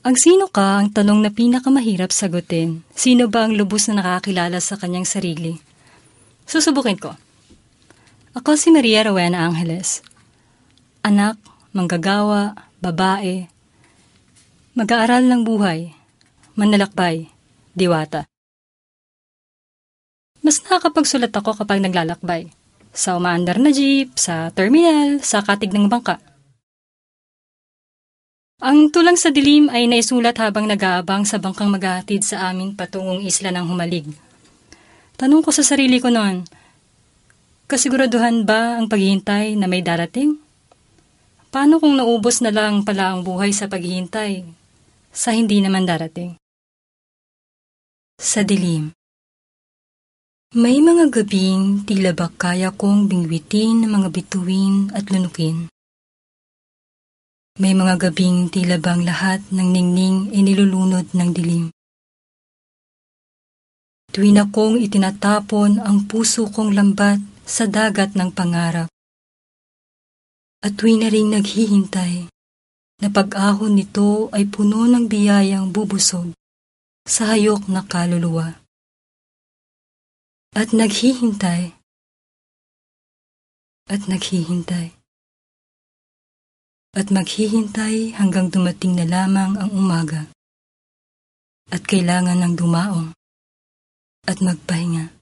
Ang sino ka ang tanong na pinakamahirap sagutin. Sino ba ang lubos na nakakilala sa kanyang sarili? Susubukin ko. Ako si Maria Rowena Angeles. Anak, manggagawa, babae, mag-aaral ng buhay, manlalakbay, diwata. Mas nakakapagsulat ako kapag naglalakbay. Sa umaandar na jeep, sa terminal, sa katig ng bangka. Ang tulang sa dilim ay naisulat habang nag-aabang sa bangkang maghahatid sa amin patungong isla ng humalig. Tanong ko sa sarili ko noon, kasiguraduhan ba ang paghihintay na may darating? Paano kung naubos na lang pala ang buhay sa paghihintay sa hindi naman darating? Sa dilim May mga gabing tila ba kaya kong bingwitin ng mga bituin at lunukin. May mga gabing tila bang lahat ng ningning ay nilulunod ng dilim. Tuwin akong itinatapon ang puso kong lambat sa dagat ng pangarap. At tuwin na rin naghihintay na pag-ahon nito ay puno ng biyayang bubusog sa hayok na kaluluwa. At naghihintay at naghihintay at maghihintay hanggang dumating na lamang ang umaga at kailangan ng dumaong at magpahinga.